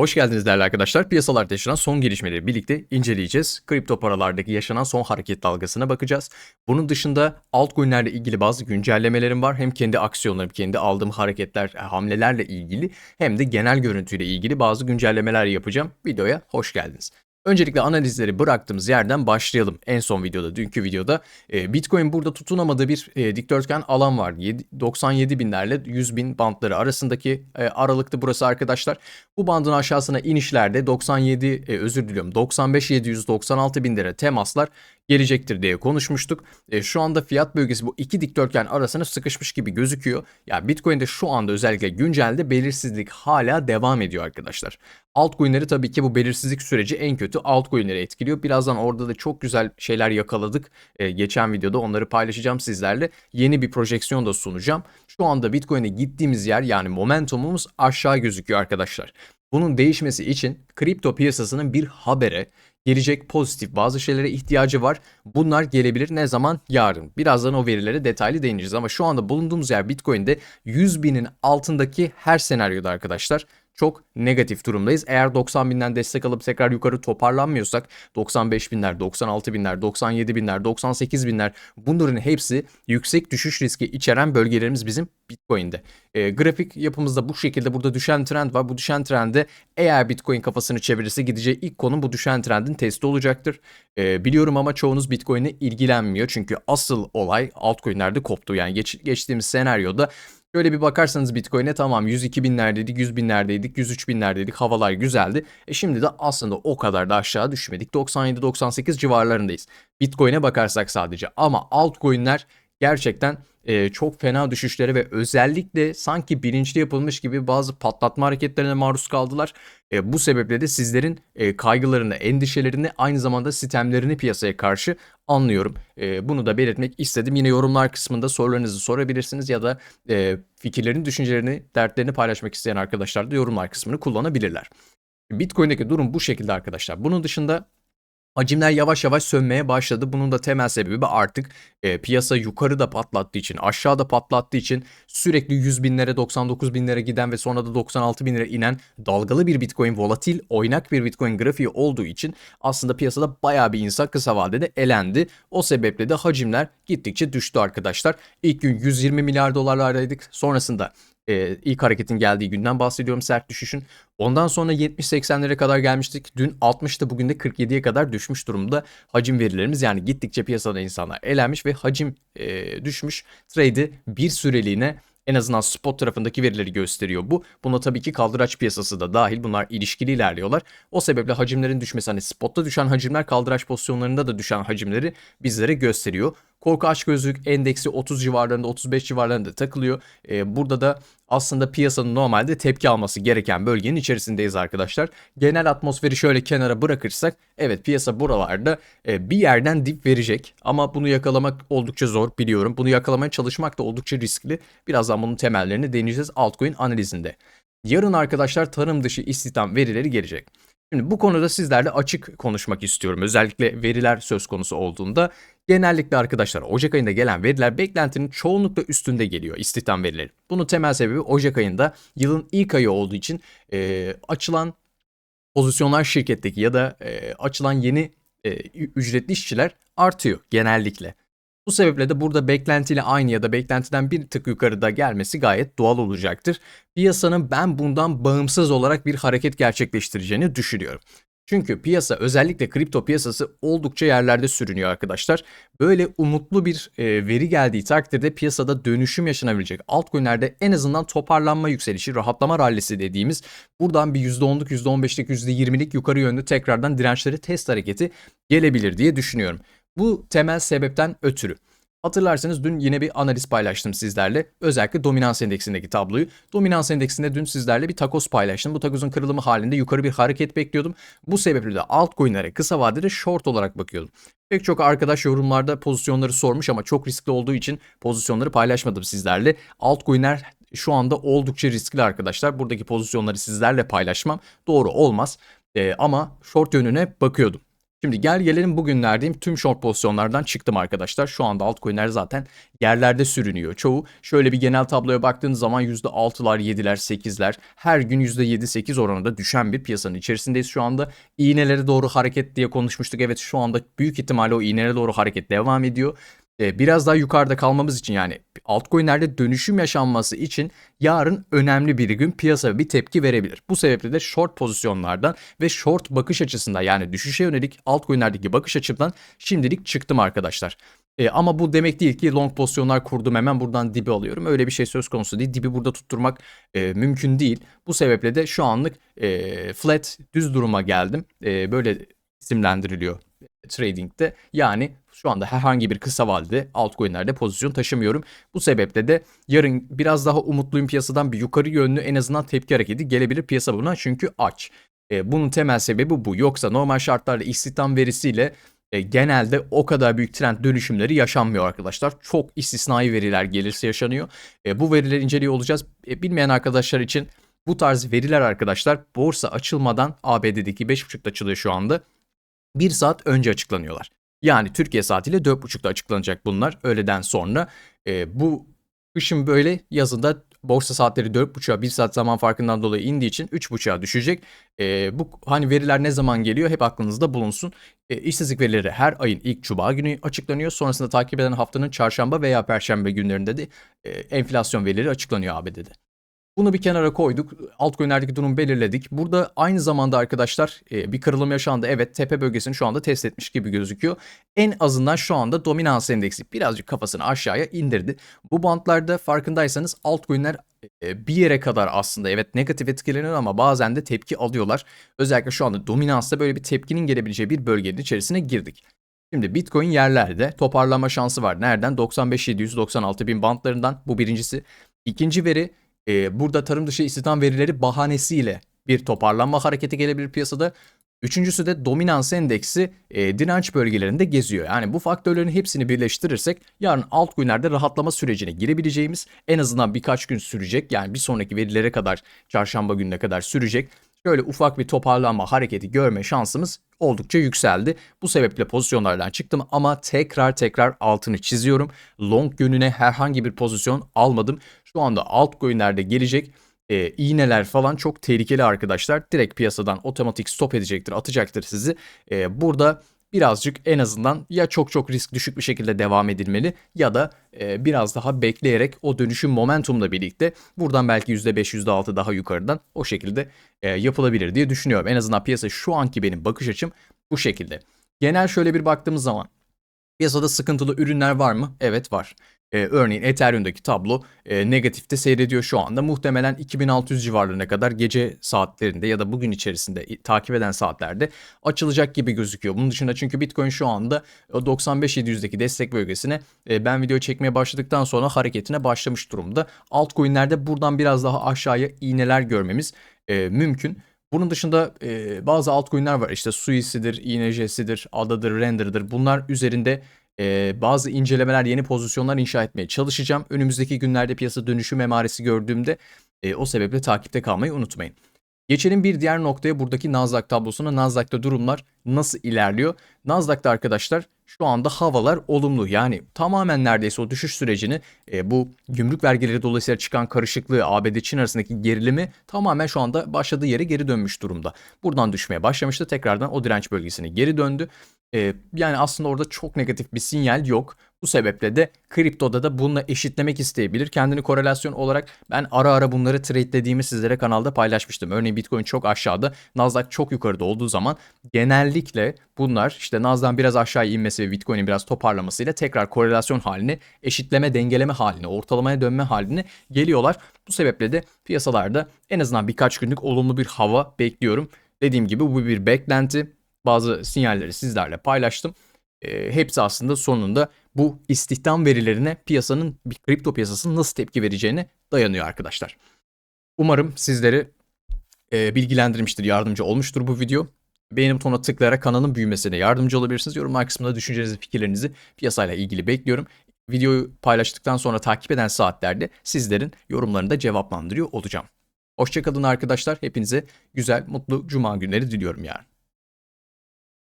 Hoş geldiniz değerli arkadaşlar. Piyasalarda yaşanan son gelişmeleri birlikte inceleyeceğiz. Kripto paralardaki yaşanan son hareket dalgasına bakacağız. Bunun dışında altcoin'lerle ilgili bazı güncellemelerim var. Hem kendi aksiyonlarım, kendi aldığım hareketler, hamlelerle ilgili hem de genel görüntüyle ilgili bazı güncellemeler yapacağım. Videoya hoş geldiniz. Öncelikle analizleri bıraktığımız yerden başlayalım. En son videoda, dünkü videoda e, Bitcoin burada tutunamadığı bir e, dikdörtgen alan vardı. 97 binlerle 100 bin bandları arasındaki e, aralıktı burası arkadaşlar. Bu bandın aşağısına inişlerde 97 e, özür diliyorum 95 796 bin lira temaslar gelecektir diye konuşmuştuk. E, şu anda fiyat bölgesi bu iki dikdörtgen arasına sıkışmış gibi gözüküyor. Ya Bitcoin'de şu anda özellikle güncelde belirsizlik hala devam ediyor arkadaşlar. Altcoin'leri tabii ki bu belirsizlik süreci en kötü altcoin'leri etkiliyor. Birazdan orada da çok güzel şeyler yakaladık. E, geçen videoda onları paylaşacağım sizlerle. Yeni bir projeksiyon da sunacağım. Şu anda Bitcoin'e gittiğimiz yer yani momentumumuz aşağı gözüküyor arkadaşlar. Bunun değişmesi için kripto piyasasının bir habere, gelecek pozitif bazı şeylere ihtiyacı var. Bunlar gelebilir ne zaman? Yarın. Birazdan o verilere detaylı değineceğiz ama şu anda bulunduğumuz yer Bitcoin'de 100 binin altındaki her senaryoda arkadaşlar çok negatif durumdayız. Eğer 90 binden destek alıp tekrar yukarı toparlanmıyorsak 95 binler, 96 binler, 97 binler, 98 binler bunların hepsi yüksek düşüş riski içeren bölgelerimiz bizim Bitcoin'de. E, grafik yapımızda bu şekilde burada düşen trend var. Bu düşen trende eğer Bitcoin kafasını çevirirse gideceği ilk konum bu düşen trendin testi olacaktır. E, biliyorum ama çoğunuz Bitcoin'e ilgilenmiyor. Çünkü asıl olay altcoin'lerde koptu. Yani geç, geçtiğimiz senaryoda Şöyle bir bakarsanız Bitcoin'e tamam 102 binlerdeydik, 100 binlerdeydik, 103 binlerdeydik. Havalar güzeldi. E şimdi de aslında o kadar da aşağı düşmedik. 97-98 civarlarındayız. Bitcoin'e bakarsak sadece ama altcoin'ler gerçekten e, çok fena düşüşlere ve özellikle sanki bilinçli yapılmış gibi bazı patlatma hareketlerine maruz kaldılar. E, bu sebeple de sizlerin e, kaygılarını, endişelerini aynı zamanda sistemlerini piyasaya karşı anlıyorum. E, bunu da belirtmek istedim. Yine yorumlar kısmında sorularınızı sorabilirsiniz ya da e, fikirlerini, düşüncelerini, dertlerini paylaşmak isteyen arkadaşlar da yorumlar kısmını kullanabilirler. Bitcoin'deki durum bu şekilde arkadaşlar. Bunun dışında Hacimler yavaş yavaş sönmeye başladı. Bunun da temel sebebi artık e, piyasa yukarıda patlattığı için, aşağıda patlattığı için sürekli 100 binlere, 99 binlere giden ve sonra da 96 binlere inen dalgalı bir Bitcoin, volatil, oynak bir Bitcoin grafiği olduğu için aslında piyasada bayağı bir insan kısa vadede elendi. O sebeple de hacimler gittikçe düştü arkadaşlar. İlk gün 120 milyar dolarlardaydık. Sonrasında e, ilk hareketin geldiği günden bahsediyorum sert düşüşün. Ondan sonra 70-80'lere kadar gelmiştik. Dün 60'tı bugün de 47'ye kadar düşmüş durumda hacim verilerimiz. Yani gittikçe piyasada insanlar elenmiş ve hacim e, düşmüş. Trade'i bir süreliğine en azından spot tarafındaki verileri gösteriyor bu. Buna tabii ki kaldıraç piyasası da dahil. Bunlar ilişkili ilerliyorlar. O sebeple hacimlerin düşmesi hani spotta düşen hacimler kaldıraç pozisyonlarında da düşen hacimleri bizlere gösteriyor. Korku açgözlülük endeksi 30 civarlarında 35 civarlarında takılıyor. Ee, burada da aslında piyasanın normalde tepki alması gereken bölgenin içerisindeyiz arkadaşlar. Genel atmosferi şöyle kenara bırakırsak evet piyasa buralarda e, bir yerden dip verecek ama bunu yakalamak oldukça zor biliyorum. Bunu yakalamaya çalışmak da oldukça riskli. Birazdan bunun temellerini deneyeceğiz altcoin analizinde. Yarın arkadaşlar tarım dışı istihdam verileri gelecek. Şimdi bu konuda sizlerle açık konuşmak istiyorum. Özellikle veriler söz konusu olduğunda genellikle arkadaşlar Ocak ayında gelen veriler beklentinin çoğunlukla üstünde geliyor istihdam verileri. Bunun temel sebebi Ocak ayında yılın ilk ayı olduğu için e, açılan pozisyonlar şirketteki ya da e, açılan yeni e, ücretli işçiler artıyor genellikle. Bu sebeple de burada beklentiyle aynı ya da beklentiden bir tık yukarıda gelmesi gayet doğal olacaktır. Piyasanın ben bundan bağımsız olarak bir hareket gerçekleştireceğini düşünüyorum. Çünkü piyasa özellikle kripto piyasası oldukça yerlerde sürünüyor arkadaşlar. Böyle umutlu bir e, veri geldiği takdirde piyasada dönüşüm yaşanabilecek. Altcoin'lerde en azından toparlanma yükselişi, rahatlama rallisi dediğimiz buradan bir %10'luk, %15'lik, %20'lik yukarı yönlü tekrardan dirençleri test hareketi gelebilir diye düşünüyorum. Bu temel sebepten ötürü. Hatırlarsanız dün yine bir analiz paylaştım sizlerle. Özellikle dominans endeksindeki tabloyu. Dominans endeksinde dün sizlerle bir takos paylaştım. Bu takosun kırılımı halinde yukarı bir hareket bekliyordum. Bu sebeple de altcoin'lere kısa vadede short olarak bakıyordum. Pek çok arkadaş yorumlarda pozisyonları sormuş ama çok riskli olduğu için pozisyonları paylaşmadım sizlerle. Altcoin'ler şu anda oldukça riskli arkadaşlar. Buradaki pozisyonları sizlerle paylaşmam doğru olmaz. Ee, ama short yönüne bakıyordum. Şimdi gel gelelim bugünlerdeyim tüm short pozisyonlardan çıktım arkadaşlar. Şu anda altcoin'ler zaten yerlerde sürünüyor. Çoğu şöyle bir genel tabloya baktığınız zaman %6'lar, 7'ler, 8'ler her gün %7-8 oranında düşen bir piyasanın içerisindeyiz şu anda. İğnelere doğru hareket diye konuşmuştuk. Evet şu anda büyük ihtimalle o iğnelere doğru hareket devam ediyor. Ee, biraz daha yukarıda kalmamız için yani altcoin'lerde dönüşüm yaşanması için yarın önemli bir gün piyasa bir tepki verebilir. Bu sebeple de short pozisyonlardan ve short bakış açısında yani düşüşe yönelik altcoin'lerdeki bakış açımdan şimdilik çıktım arkadaşlar. E, ama bu demek değil ki long pozisyonlar kurdum hemen buradan dibi alıyorum. Öyle bir şey söz konusu değil. Dibi burada tutturmak e, mümkün değil. Bu sebeple de şu anlık e, flat düz duruma geldim. E, böyle isimlendiriliyor trading'de. Yani şu anda herhangi bir kısa vadede altcoin'lerde pozisyon taşımıyorum. Bu sebeple de yarın biraz daha umutluyum piyasadan bir yukarı yönlü en azından tepki hareketi gelebilir piyasa buna çünkü aç. E, bunun temel sebebi bu. Yoksa normal şartlarda istihdam verisiyle e, genelde o kadar büyük trend dönüşümleri yaşanmıyor arkadaşlar. Çok istisnai veriler gelirse yaşanıyor. E, bu verileri inceliyor olacağız. E, bilmeyen arkadaşlar için bu tarz veriler arkadaşlar borsa açılmadan ABD'deki 5.30'da açılıyor şu anda. 1 saat önce açıklanıyorlar. Yani Türkiye saatiyle 4.30'da açıklanacak bunlar öğleden sonra. E, bu kışın böyle yazında borsa saatleri 4.30'a 1 saat zaman farkından dolayı indiği için 3.30'a düşecek. E, bu hani veriler ne zaman geliyor hep aklınızda bulunsun. E, işsizlik verileri her ayın ilk cuma günü açıklanıyor. Sonrasında takip eden haftanın çarşamba veya perşembe günlerinde de e, enflasyon verileri açıklanıyor ABD'de. Bunu bir kenara koyduk. Altcoin'lerdeki durumu belirledik. Burada aynı zamanda arkadaşlar e, bir kırılım yaşandı. Evet tepe bölgesini şu anda test etmiş gibi gözüküyor. En azından şu anda dominans endeksi birazcık kafasını aşağıya indirdi. Bu bantlarda farkındaysanız altcoin'ler e, bir yere kadar aslında evet negatif etkileniyor ama bazen de tepki alıyorlar. Özellikle şu anda dominansta böyle bir tepkinin gelebileceği bir bölgenin içerisine girdik. Şimdi Bitcoin yerlerde toparlama şansı var. Nereden? 95-796 bin bantlarından bu birincisi. İkinci veri e, burada tarım dışı istihdam verileri bahanesiyle bir toparlanma hareketi gelebilir piyasada. Üçüncüsü de dominans endeksi e, direnç bölgelerinde geziyor. Yani bu faktörlerin hepsini birleştirirsek yarın altcoin'lerde rahatlama sürecine girebileceğimiz en azından birkaç gün sürecek. Yani bir sonraki verilere kadar çarşamba gününe kadar sürecek. Şöyle ufak bir toparlanma hareketi görme şansımız oldukça yükseldi. Bu sebeple pozisyonlardan çıktım ama tekrar tekrar altını çiziyorum. Long yönüne herhangi bir pozisyon almadım. Şu anda altcoin'lerde gelecek e, iğneler falan çok tehlikeli arkadaşlar. Direkt piyasadan otomatik stop edecektir, atacaktır sizi. E, burada birazcık en azından ya çok çok risk düşük bir şekilde devam edilmeli ya da e, biraz daha bekleyerek o dönüşüm momentumla birlikte buradan belki %5 %6 daha yukarıdan o şekilde e, yapılabilir diye düşünüyorum. En azından piyasa şu anki benim bakış açım bu şekilde. Genel şöyle bir baktığımız zaman Piyasada sıkıntılı ürünler var mı? Evet var. Ee, örneğin Ethereum'daki tablo e, negatifte seyrediyor şu anda. Muhtemelen 2600 civarlarına kadar gece saatlerinde ya da bugün içerisinde takip eden saatlerde açılacak gibi gözüküyor. Bunun dışında çünkü Bitcoin şu anda 95-700'deki destek bölgesine e, ben video çekmeye başladıktan sonra hareketine başlamış durumda. Altcoin'lerde buradan biraz daha aşağıya iğneler görmemiz e, mümkün. Bunun dışında e, bazı altcoin'ler var. İşte Suisi'dir, INJ'sidir, ADA'dır, Render'dır. Bunlar üzerinde e, bazı incelemeler, yeni pozisyonlar inşa etmeye çalışacağım. Önümüzdeki günlerde piyasa dönüşüm emaresi gördüğümde e, o sebeple takipte kalmayı unutmayın. Geçelim bir diğer noktaya buradaki Nasdaq tablosuna. Nasdaq'ta durumlar nasıl ilerliyor? Nasdaq'ta arkadaşlar şu anda havalar olumlu. Yani tamamen neredeyse o düşüş sürecini e, bu gümrük vergileri dolayısıyla çıkan karışıklığı ABD-Çin arasındaki gerilimi tamamen şu anda başladığı yere geri dönmüş durumda. Buradan düşmeye başlamıştı. Tekrardan o direnç bölgesine geri döndü. E, yani aslında orada çok negatif bir sinyal yok. Bu sebeple de kriptoda da bununla eşitlemek isteyebilir. Kendini korelasyon olarak ben ara ara bunları trade'lediğimi sizlere kanalda paylaşmıştım. Örneğin Bitcoin çok aşağıda, Nasdaq çok yukarıda olduğu zaman genellikle bunlar işte Nasdaq'ın biraz aşağı inmesi ve Bitcoin'in biraz toparlamasıyla tekrar korelasyon haline, eşitleme, dengeleme haline, ortalamaya dönme haline geliyorlar. Bu sebeple de piyasalarda en azından birkaç günlük olumlu bir hava bekliyorum. Dediğim gibi bu bir beklenti. Bazı sinyalleri sizlerle paylaştım. E, hepsi aslında sonunda bu istihdam verilerine piyasanın, bir kripto piyasasının nasıl tepki vereceğine dayanıyor arkadaşlar. Umarım sizleri e, bilgilendirmiştir, yardımcı olmuştur bu video. Beğeni butonuna tıklayarak kanalın büyümesine yardımcı olabilirsiniz. Yorumlar kısmında düşüncelerinizi, fikirlerinizi piyasayla ilgili bekliyorum. Videoyu paylaştıktan sonra takip eden saatlerde sizlerin yorumlarını da cevaplandırıyor olacağım. Hoşçakalın arkadaşlar. Hepinize güzel, mutlu cuma günleri diliyorum yarın.